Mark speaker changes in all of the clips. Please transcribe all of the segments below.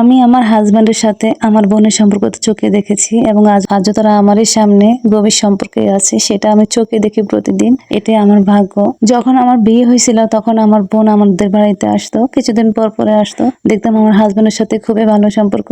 Speaker 1: আমি আমার হাজব্যান্ডের সাথে আমার বোনের সম্পর্ক চোখে দেখেছি এবং আজ আজও তারা আমারই সামনে গভীর সম্পর্কে আছে, সেটা আমি চোখে দেখি প্রতিদিন। এটাই আমার ভাগ্য। যখন আমার বিয়ে হয়েছিল, তখন আমার বোন আমাদের বাড়িতে আসতো, কিছুদিন পর পরে আসতো। দেখতাম আমার হাজব্যান্ডের সাথে খুবই ভালো সম্পর্ক।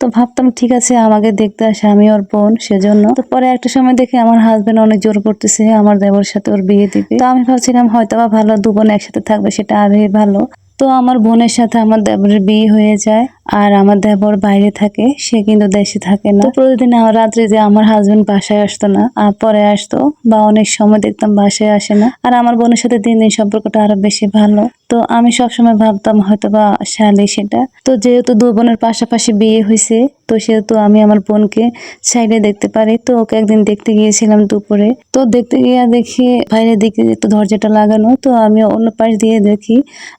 Speaker 1: তো ভাবতাম, ঠিক আছে, আমাকে দেখতে আসে, আমি ওর বোন, সেজন্য। তো পরে একটা সময় দেখে আমার হাজব্যান্ড অনেক জোর করতেছে, আমার দেবর সাথে ওর বিয়ে দিবে। তো আমি ভাবছিলাম হয়তো বা ভালো দু বোন একসাথে থাকবে, সেটা আরই ভালো। তো আমার বোনের সাথে আমার দেবরের বিয়ে হয়ে যায়। আর আমার দেবর বাইরে থাকে, সে কিন্তু দেশে থাকে না। প্রতিদিন আমার রাত্রে যে আমার হাজবেন্ড বাসায় আসতো না, আর পরে আসতো বা অনেক সময় দেখতাম বাসায় আসে না। আর আমার বোনের সাথে দিন দিন সম্পর্কটা আরও বেশি ভালো। তো আমি সবসময় ভাবতাম হয়তো বা শালি সেটা। তো যেহেতু দু বোনের পাশাপাশি বিয়ে হয়েছে, তো সেহেতু আমি আমার বোনকে সাইডে দেখতে পারি। তো ওকে একদিন দেখতে গিয়েছিলাম দুপুরে। তো দেখতে গিয়ে দেখি বাইরের দিকে একটু দরজাটা লাগানো, তো আমি অন্য পাশ দিয়ে দেখি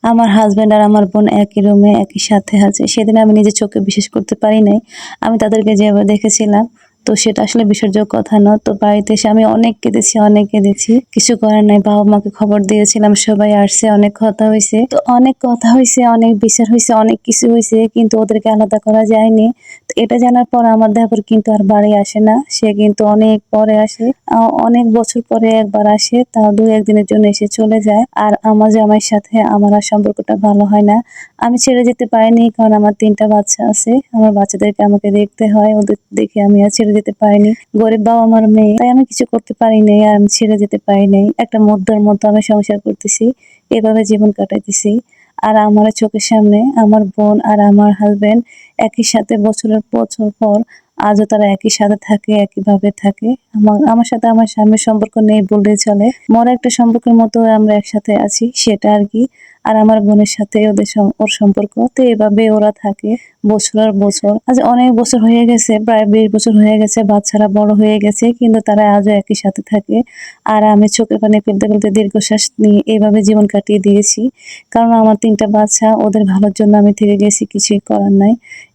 Speaker 1: আমার হাজব্যান্ড আর আমার বোন একই রুমে একই সাথে আছে। সেদিন আমি নিজের চোখে বিশ্বাস করতে পারি নাই। আমি তাদেরকে যেভাবে দেখেছিলাম তো সেটা আসলে বিশ্বাসযোগ্য কথা না। তো বাড়িতে এসে আমি অনেক কেঁদেছি অনেক কেঁদেছি। কিছু করার নাই বাবা মাকে খবর দিয়েছিলাম, সবাই আসছে, অনেক কথা হয়েছে তো অনেক কথা হয়েছে অনেক বিচার হয়েছে অনেক কিছু হয়েছে কিন্তু ওদেরকে আলাদা করা যায়নি। তো এটা জানার পর আমার দেবর কিন্তু আর বাড়ি আসে না। সে কিন্তু অনেক পরে আসে। অনেক বছর পরে একবার আসে তাও দু একদিনের জন্য এসে চলে যায়। আর আমার জামাইয়ের সাথে আমার আর সম্পর্কটা ভালো হয় না। আমি ছেড়ে যেতে পারিনি, কারণ আমার তিনটা বাচ্চা আছে। আমার বাচ্চাদেরকে আমাকে দেখতে হয়, ওদের দেখে আমি আর ছেড়ে যেতে পারিনি। গরিব বাবা আমার মেয়ে। তাই আমি কিছু করতে পারিনি আর আমি ছেড়ে যেতে পারিনি একটা মধ্যর মতো আমি সংসার করতেছি। এভাবে জীবন কাটাইতেছি। আর আমার চোখের সামনে আমার বোন আর আমার হাজবেন্ড একই সাথে বছরের বছর পর আজও তারা একই সাথে থাকে, একইভাবে থাকে। আমার আমার সাথে আমার স্বামীর সম্পর্ক নেই বললেই চলে। মরা একটা সম্পর্কের মতো আমরা একসাথে আছি, সেটা আর কি। আর আমার বোনের সাথে ওদের ওর সম্পর্ক। তো এভাবে ওরা থাকে বছর আর বছর। আজ অনেক বছর হয়ে গেছে প্রায় বিশ বছর হয়ে গেছে বাচ্চারা বড় হয়ে গেছে কিন্তু তারা আজও একই সাথে থাকে। আর আমি চোখের পানি ফেলতে ফেলতে দীর্ঘশ্বাস নিয়ে এইভাবে জীবন কাটিয়ে দিয়েছি। কারণ আমার তিনটা বাচ্চা ওদের ভালোর জন্য আমি থেকে গেছি কিছুই করার নাই।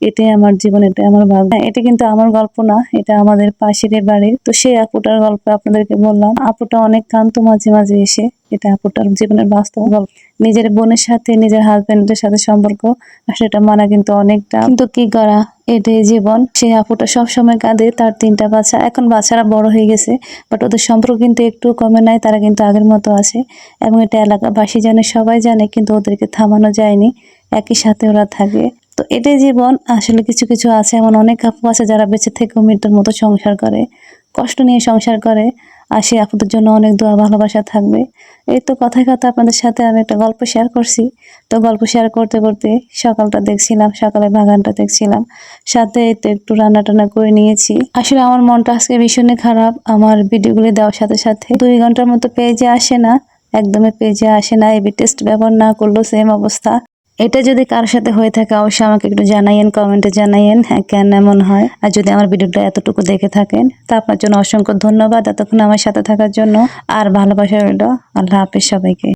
Speaker 1: এটাই আমার জীবন এটাই আমার ভাগ্য। হ্যাঁ, এটা কিন্তু আমার গল্প না এটা আমাদের পাশের বাড়ির। তো সেই আপুটার গল্প আপনাদেরকে বললাম। আপুটা অনেক কান্ত মাঝে মাঝে এসে এটা আপুটার জীবনের বাস্তব নিজের বোনের সাথে, নিজের হাজবেন্ডের সাথে সম্পর্ক সেটা মানা কিন্তু অনেকটা। কিন্তু কি করা? এটাই জীবন। সেই আপুটা সবসময় কাঁদে, তার তিনটা বাচ্চা এখন বাচ্চারা বড় হয়ে গেছে বাট ওদের সম্পর্ক কিন্তু একটু কমে নাই, তারা কিন্তু আগের মতো আছে। এবং এটা এলাকাবাসী জানে, সবাই জানে, কিন্তু ওদেরকে থামানো যায়নি। একই সাথে ওরা থাকে। তো এটাই জীবন। আসলে কিছু কিছু আছে, এমন অনেক আপু আছে যারা বেঁচে থেকেও মৃত্যুর মতো সংসার করে। কষ্ট নিয়ে সংসার করে। আর সেই আপুদের জন্য অনেক দোয়া, ভালোবাসা থাকবে। এই তো কথায় কথা আপনাদের সাথে আমি একটা গল্প শেয়ার করছি। তো গল্প শেয়ার করতে করতে সকালটা দেখছিলাম সকালে বাগানটা দেখছিলাম। সাথে তো একটু রান্না টান্না করে নিয়েছি। আসলে আমার মনটা আজকে ভীষণই খারাপ। আমার ভিডিওগুলি দেওয়ার সাথে সাথে দুই ঘণ্টার মতো পেজে আসে না, একদমই পেজে আসে না। এবি টেস্ট ব্যবহার না করলেও সেম অবস্থা। এটা যদি কারোর সাথে হয়ে থাকে, অবশ্যই আমাকে একটু জানাইয়েন কমেন্টে জানাইয়েন হ্যাঁ কেন এমন হয়? আর যদি আমার ভিডিওটা এতটুকু দেখে থাকেন, তা আপনার জন্য অসংখ্য ধন্যবাদ এতক্ষণ আমার সাথে থাকার জন্য। আর ভালোবাসা রইল আল্লাহ হাফিজ সবাইকে।